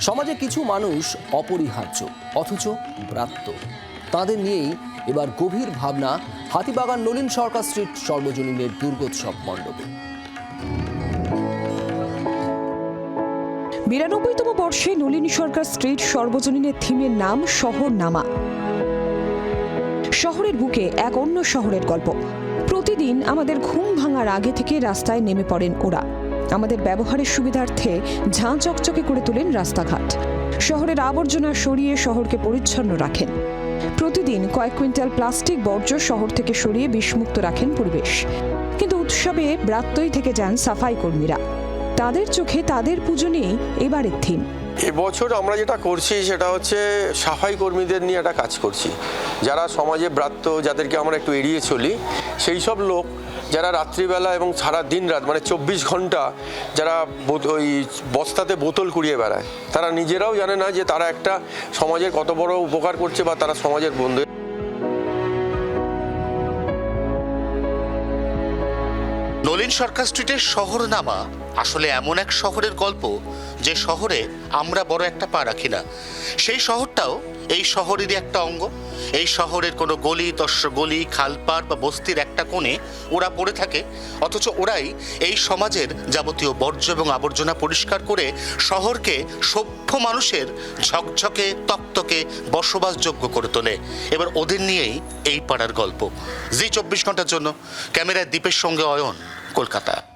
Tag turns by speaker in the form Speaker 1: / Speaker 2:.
Speaker 1: সমাজে কিছু মানুষ অপরিহার্য, অথচ ব্রাত্য তাদের নিয়েই এবার গভীর ভাবনা হাতিবাগান নলিন সরকার স্ট্রিট সর্বজনীনের দুর্গোৎসব মণ্ডপে।
Speaker 2: বিরানব্বইতম বর্ষে নলিনী সরকার স্ট্রিট সর্বজনীনের থিমের নাম শহর নামা শহরের বুকে এক অন্য শহরের গল্প। প্রতিদিন আমাদের ঘুম ভাঙার আগে থেকে রাস্তায় নেমে পড়েন ওরা। আমাদের ব্যবহারের সুবিধার্থে ঝাঁ চকচকে করে তোলেন রাস্তাঘাট। শহরের আবর্জনা সরিয়ে শহরকে পরিচ্ছন্ন রাখেন। প্রতিদিন কয়েক কুইন্টাল প্লাস্টিক বর্জ্য শহর থেকে সরিয়ে বিষমুক্ত রাখেন পরিবেশ। কিন্তু উৎসবে ব্রাত্যই থেকে যান সাফাই কর্মীরা। তাদের চোখে তাদের পুজো নেই, এবারের থিম।
Speaker 3: এবছর আমরা যেটা করছি সেটা হচ্ছে সাফাই কর্মীদের নিয়ে একটা কাজ করছি। যারা সমাজে ব্রাত্য, যাদেরকে আমরা একটু এড়িয়ে চলি, সেই সব লোক যারা রাত্রিবেলা এবং সারা দিন রাত মানে চব্বিশ ঘণ্টা যারা ওই বস্তাতে বোতল কুড়িয়ে বেড়ায়, তারা নিজেরাও জানে না যে তারা একটা সমাজের কত বড় উপকার করছে বা তারা সমাজের বন্ধু।
Speaker 4: নলিন সরকার স্ট্রিটের শহর নামা আসলে এমন এক শহরের গল্প যে শহরে আমরা বড় একটা পা রাখি না। সেই শহরটাও এই শহরেরই একটা অঙ্গ। এই শহরের কোনো গলি দশ গলি, খালপাড় বা বস্তির একটা কোণে ওরা পড়ে থাকে। অথচ ওরাই এই সমাজের যাবতীয় বর্জ্য এবং আবর্জনা পরিষ্কার করে শহরকে সভ্য মানুষের ঝকঝকে, তক্তকে বসবাসযোগ্য করে তোলে। এবার ওদের নিয়েই এই পাড়ার গল্প। জি, চব্বিশ ঘণ্টার জন্য। ক্যামেরায় দ্বীপের সঙ্গে অয়ন, কলকাতা।